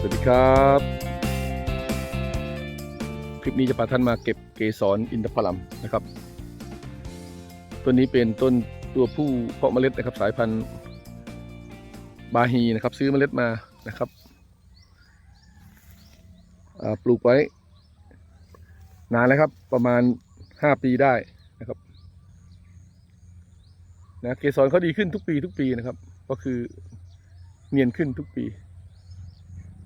สวัสดีครับ คลิปนี้จะพาท่านมาเก็บเกสรอินทผลัมนะครับ ต้นนี้เป็นต้นตัวผู้เพาะเมล็ดนะครับ สายพันธุ์บาฮีนะครับ ซื้อเมล็ดมานะครับปลูกไว้ นานแล้วครับ ประมาณ 5 ปีได้นะครับนะเกสรเขาดีขึ้นทุกปีทุกปีนะครับ ก็คือเนียนขึ้นทุกปี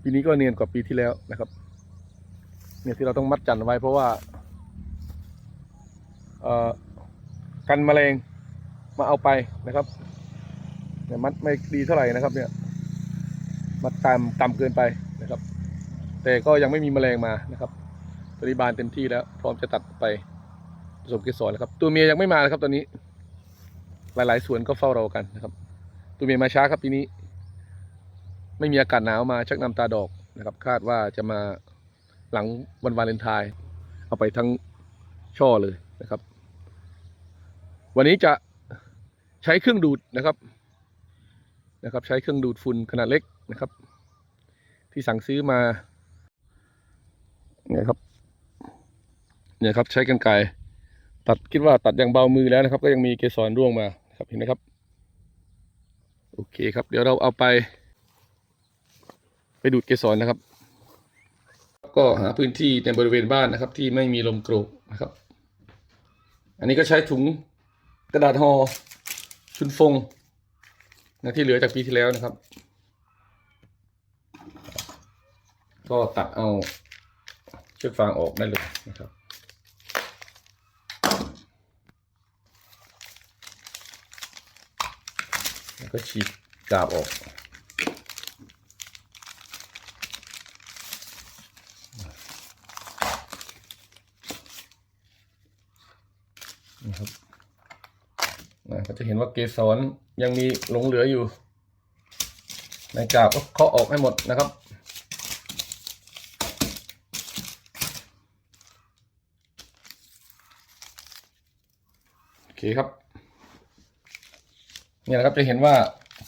ปีนี้ก็เนียนกว่าปีที่แล้วนะครับ เนี่ยที่เราต้องมัดจันไว้เพราะว่าเอ่อกันแมลงมาเอาไปนะครับเนี่ยมัดไม่ดีเท่าไหร่นะครับ เนี่ย มัดต่ำต่ำเกินไปนะครับ แต่ก็ยังไม่มีแมลงมานะครับตอนนี้บานเต็มที่แล้ว พร้อมจะตัดไปผสมเกสรแล้วครับ ตัวเมียยังไม่มานะครับตอนนี้ หลายๆสวนก็เฝ้ารอกันนะครับ ตัวเมียมาช้าครับปีนี้ ไม่มีอากาศหนาวมาชักนำตาดอกนะครับ คาดว่าจะมาหลังวันวาเลนไทน์เอาไปทั้งช่อเลยนะครับ วันนี้จะใช้เครื่องดูดนะครับนะครับ ใช้เครื่องดูดฝุ่นขนาดเล็กนะครับ ที่สั่งซื้อมาเนี่ยครับเนี่ยครับ ใช้กันไกตัดคิดว่าตัดอย่างเบามือแล้วนะครับ ก็ยังมีเกสรร่วงมาครับเห็นไหมครับ โอเคครับ เดี๋ยวเราเอาไป ไปดูดเกสรนะครับ ก็หาพื้นที่ในบริเวณบ้านนะครับ ที่ไม่มีลมโกรกนะครับ อันนี้ก็ใช้ถุงกระดาษห่อชุนฟงนะที่เหลือจากปีที่แล้วนะครับ ก็ตัดเอาเชือกฟางออกได้เลยนะครับ แล้วก็ฉีกกาบออก นะครับนะก็จะเห็นว่าเกสรยังมีหลงเหลืออยู่ ในกาบก็เคาะออกให้หมดนะครับโอเคครับเนี่ยนะครับจะเห็นว่า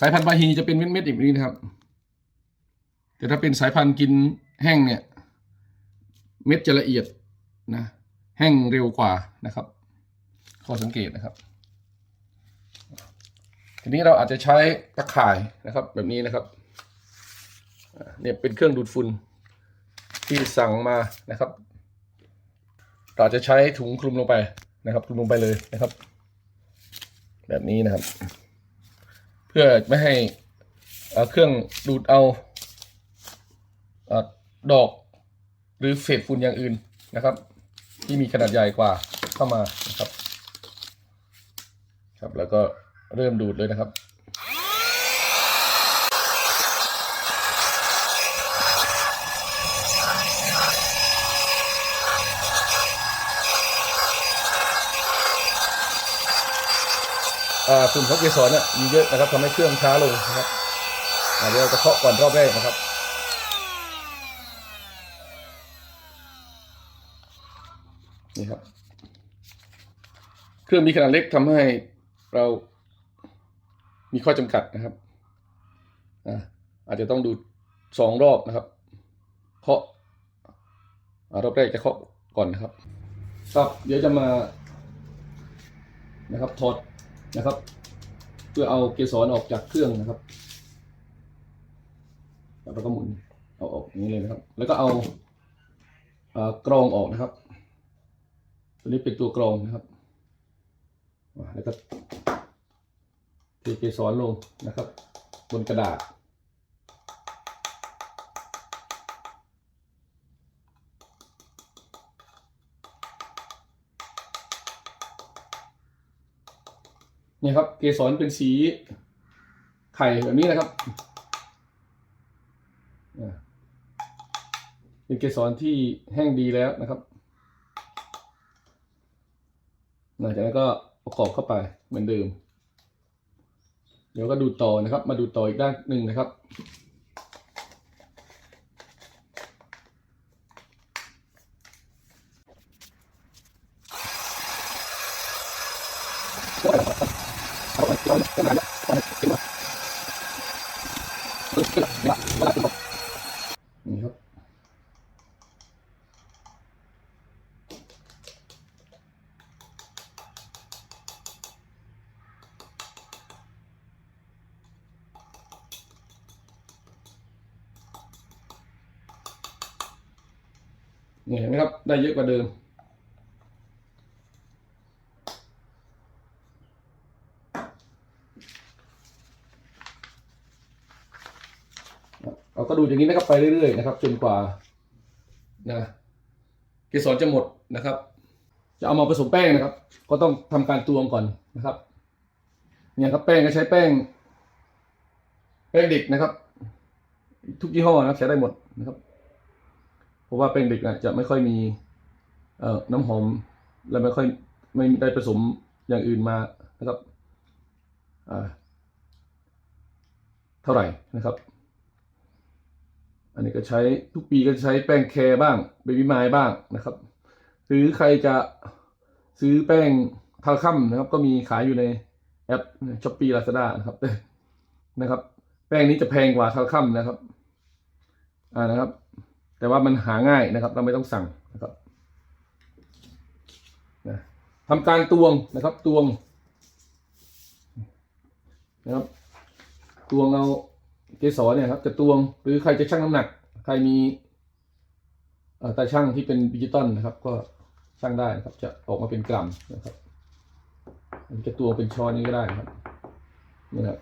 สายพันธุ์บาฮีจะเป็นเม็ดๆอย่างนี้นะครับ แต่ถ้าเป็นสายพันธุ์กินแห้งเนี่ย เม็ดจะละเอียดนะ แห้งเร็วกว่านะครับ ข้อสังเกตนะครับ ทีนี้เราอาจจะใช้ตะข่ายนะครับแบบนี้นะครับเนี่ยเป็นเครื่องดูดฝุ่นที่สั่งมานะครับ เราจะใช้ถุงคลุมลงไปนะครับคลุมลงไปเลยนะครับ แบบนี้นะครับ เพื่อไม่ให้เครื่องดูดเอาดอกหรือเศษฝุ่นอย่างอื่นนะครับ ที่มีขนาดใหญ่กว่าเข้ามานะครับ ครับ แล้วก็เริ่มดูดเลยนะครับอ่าฝุ่นของเกสรเนี่ยมีเยอะนะครับทำให้เครื่องช้าลงนะครับเดี๋ยวเราจะเคาะก่อนรอบแรกนะครับนี่ครับ เครื่องมีขนาดเล็กทำให้ เรามีข้อจำกัดนะครับอ่าอาจจะต้องดูสองรอบนะครับเคาะรอบแรกจะเคาะก่อนนะครับ ครับเดี๋ยวจะมานะครับถอดนะครับ เพื่อเอาเกสรออกจากเครื่องนะครับแล้วก็หมุนเอาออกอย่างนี้เลยนะครับ แล้วก็เอาเอ่อกรองออกนะครับ ตัวนี้เป็นตัวกรองนะครับแล้วก็ เทเกสรลงนะครับ บนกระดาษ เนี่ยครับ เกสรเป็นสีไข่แบบนี้นะครับ เป็นเกสรที่แห้งดีแล้วนะครับ หลังจากนั้นก็ประกอบเข้าไปเหมือนเดิม เดี๋ยวก็ดูต่อนะครับ มาดูต่ออีกด้านหนึ่งนะครับน นี่เห็นไหมครับ ได้เยอะกว่าเดิม เราก็ดูอย่างนี้นะครับไปเรื่อยๆนะครับ จนกว่านะเกสรจะหมดนะครับ จะเอามาผสมแป้งนะครับ ก็ต้องทำการตวงก่อนนะครับ เนี่ยครับแป้งก็ใช้แป้ง แป้งเด็กนะครับ ทุกยี่ห้อนะครับใช้ได้หมดนะครับ ราะว่าแป้งเด็กอะจะไม่ค่อยมีเอ่อน้ำหอมและไม่ค่อยไม่ได้ผสมอย่างอื่นมานะครับอ่าเท่าไหร่นะครับ อันนี้ก็ใช้ทุกปีก็ใช้แป้งแคร์บ้างเบบี้ไมล์บ้างนะครับ หรือใครจะซื้อแป้งทาคัมนะครับ ก็มีขายอยู่ในแอปช้อปปี้ลาซาด้านะครับนะครับ แป้งนี้จะแพงกว่าทาคัมนะครับ อ่านะครับ แต่ว่ามันหาง่ายนะครับ เราไม่ต้องสั่งนะครับนะทำการตวงนะครับตวงนะครับตวงเอาเกสรเนี่ยครับจะตวงหรือใครจะชั่งน้ำหนัก ใครมีตาช่างที่เป็นดิจิตอลนะครับ ก็ชั่งได้นะครับ จะออกมาเป็นกรัมนะครับจะตวงเป็นช้อนนี้ก็ได้นะครับนี่ครับ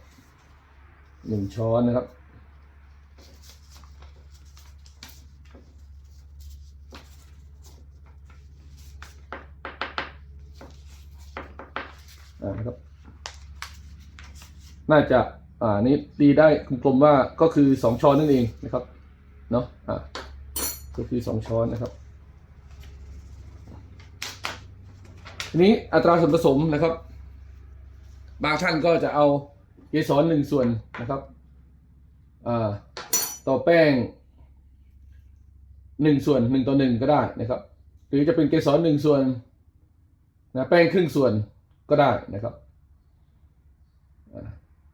หนึ่งช้อนนะครับ นะครับ น่าจะอ่านี้ตีได้กลมๆว่าก็คือสองช้อนนั่นเองนะครับเนาะอ่าก็คือสองช้อนนะครับทีนี้อัตราส่วนผสมนะครับ บางท่านก็จะเอาเกสรหนึ่งส่วนนะครับอ่าต่อแป้งหนึ่งส่วนหนึ่งต่อหนึ่งก็ได้นะครับ หรือจะเป็นเกสรหนึ่งส่วนนะแป้งครึ่งส่วน ก็ได้นะครับ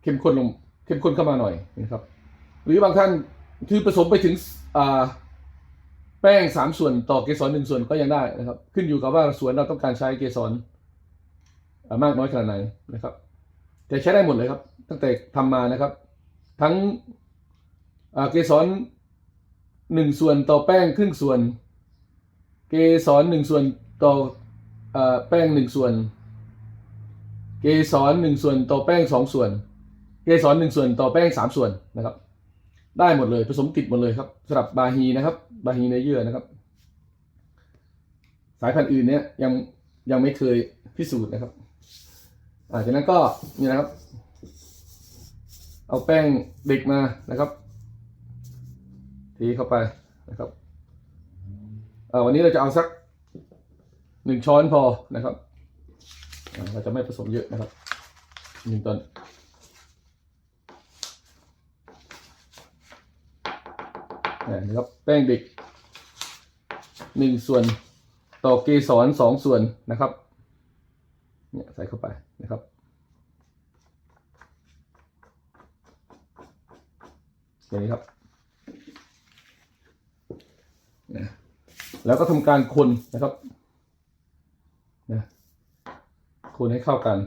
เข้มข้นลงเข้มข้นเข้ามาหน่อยนะครับ หรือบางท่านคือผสมไปถึงแป้งสามส่วนต่อเกสรหนึ่งส่วนก็ยังได้นะครับ ขึ้นอยู่กับว่าสวนเราต้องการใช้เกสรมากน้อยขนาดไหนนะครับ แต่ใช้ได้หมดเลยครับ ตั้งแต่ทำมานะครับ ทั้งเกสรหนึ่งส่วนต่อแป้งครึ่งส่วน เกสรหนึ่งส่วนต่ออแป้งหนึ่งส่วน กสรหนึ่งส่วนต่อแป้งสองส่วน เกสรหนึ่งส่วนต่อแป้งสามส่วนนะครับ ได้หมดเลยผสมติดหมดเลยครับสำหรับบาฮีนะครับ บาฮีในเยื่อนะครับ สายพันธุ์อื่นเนี่ยยังยังไม่เคยพิสูจน์นะครับอ่าจากนั้นก็นี่นะครับ เอาแป้งเด็กมานะครับทีเข้าไปนะครับวันนี้เราจะเอาสักหนึ่งช้อนพอนะครับ เราจะไม่ผสมเยอะนะครับหนึ่งตอนอ่านะครับแป้งเด็กหนึ่งส่วนต่อเกสรสองส่วนนะครับเนี่ยใส่เข้าไปนะครับอย่างนี้ครับนะแล้วก็ทำการคนนะครับนะ คนให้เข้ากัน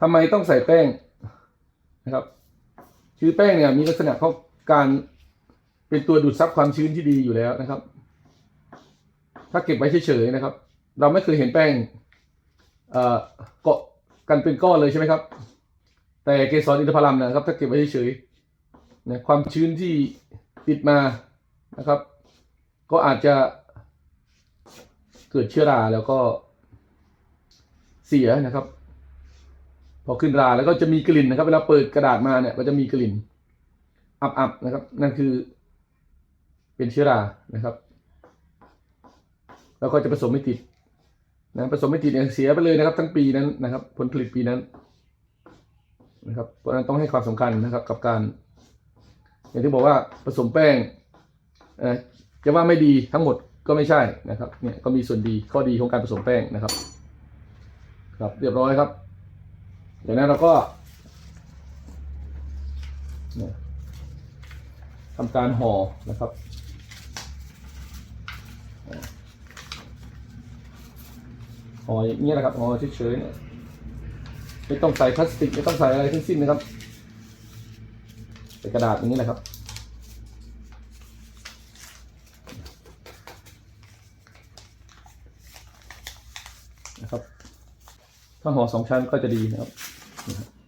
ทำไมต้องใส่แป้งนะครับ คือแป้งเนี่ยมีลักษณะของการเป็นตัวดูดซับความชื้นที่ดีอยู่แล้วนะครับ ถ้าเก็บไว้เฉยๆนะครับ เราไม่เคยเห็นแป้งเอ่อเกาะกันเป็นก้อนเลยใช่ไหมครับ แต่เกสรอินทผลัมนะครับ ถ้าเก็บไว้เฉยๆนี่ยความชื้นที่ติดมานะครับ ก็อาจจะเกิดเชื้อราแล้วก็ เสียนะครับ พอขึ้นราแล้วก็จะมีกลิ่นนะครับ เวลาเปิดกระดาษมาเนี่ย ก็จะมีกลิ่น อับๆนะครับ นั่นคือ เป็นเชื้อรานะครับ แล้วก็จะผสมไม่ติดนะผสมไม่ติดเนี่ยเสียไปเลยนะครับ ทั้งปีนั้นนะครับ ผลผลิตปีนั้นนะครับเพราะนั้นต้องให้ความสำคัญนะครับ กับการ อย่างที่บอกว่าผสมแป้งจะว่าไม่ดีทั้งหมดก็ไม่ใช่นะครับเนี่ยก็มีส่วนดีข้อดีของการผสมแป้งนะครับ ครับเรียบร้อยครับจากนั้นเราก็ทำการห่อนะครับห่ออย่างนี้นะครับห่อเฉยๆเนี่ยไม่ต้องใส่พลาสติกไม่ต้องใส่อะไรทั้งสิ้นนะครับเป็นกระดาษอย่างนี้แหละครับนะครับ ถ้าห่อสองชั้นก็จะดีนะครับครับ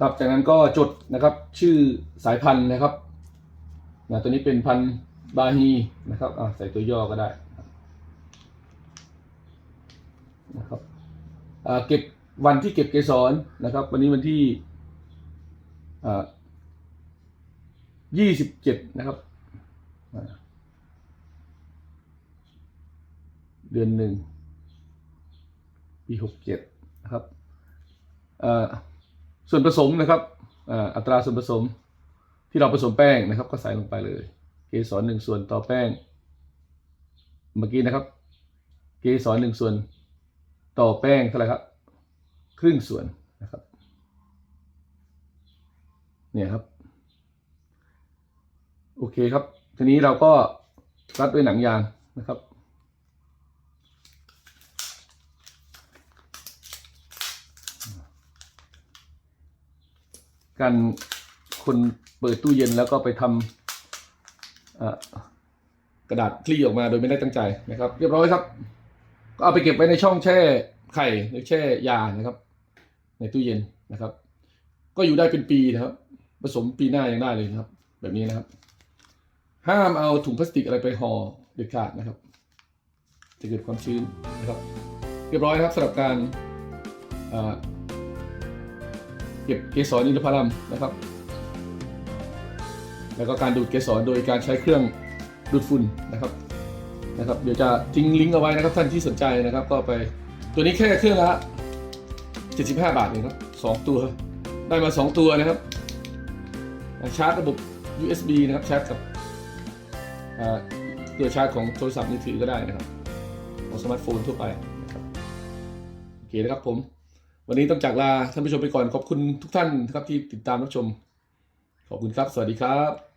ครับ จากนั้นก็จดนะครับชื่อสายพันธุ์นะครับนะตัวนี้เป็นพันธุ์บาฮีนะครับอ่าใส่ตัวย่อก็ได้นะครับอ่าเก็บ วันที่เก็บเกสรนะครับ วันนี้วันที่ยี่สิบเจ็ดนะครับ เดือนหนึ่งปีหกเจ็ดนะครับส่วนผสมนะครับอัตราส่วนผสมที่เราผสมแป้งนะครับ ก็ใส่ลงไปเลย เกสรหนึ่งส่วนต่อแป้ง เมื่อกี้นะครับ เกสรหนึ่งส่วนต่อแป้งเท่าไหร่ครับ ครึ่งส่วนนะครับ เนี่ยครับ โอเคครับ ทีนี้เราก็รัดด้วยหนังยางนะครับการคนเปิดตู้เย็นแล้วก็ไปทำกระดาษคลี่ออกมาโดยไม่ได้ตั้งใจนะครับ เรียบร้อยครับ ก็เอาไปเก็บไว้ในช่องแช่ไข่หรือแช่ยานะครับ ในตู้เย็นนะครับ ก็อยู่ได้เป็นปีนะครับ ผสมปีหน้ายังได้เลยนะครับ แบบนี้นะครับ ห้ามเอาถุงพลาสติกอะไรไปห่อเด็ดขาดนะครับ จะเกิดความชื้นนะครับ เรียบร้อยครับสำหรับการเอ่อเก็บเกสรอินทผลัมนะครับ แล้วก็การดูดเกสรโดยการใช้เครื่องดูดฝุ่นนะครับนะครับ เดี๋ยวจะทิ้งลิงก์เอาไว้นะครับท่านที่สนใจนะครับ ก็ไปตัวนี้แค่เครื่องละ 75 บาทเองครับสองตัว ได้มา 2 ตัวนะครับ ชาร์จระบบ USB นะครับ ชาร์จกับตัวชาร์จของโทรศัพท์มือถือก็ได้นะครับ ของสมาร์ทโฟนทั่วไปนะครับโอเคนะครับผม วันนี้ต้องจากลาท่านผู้ชมไปก่อน ขอบคุณทุกท่านนะครับที่ติดตามรับชม ขอบคุณครับ สวัสดีครับ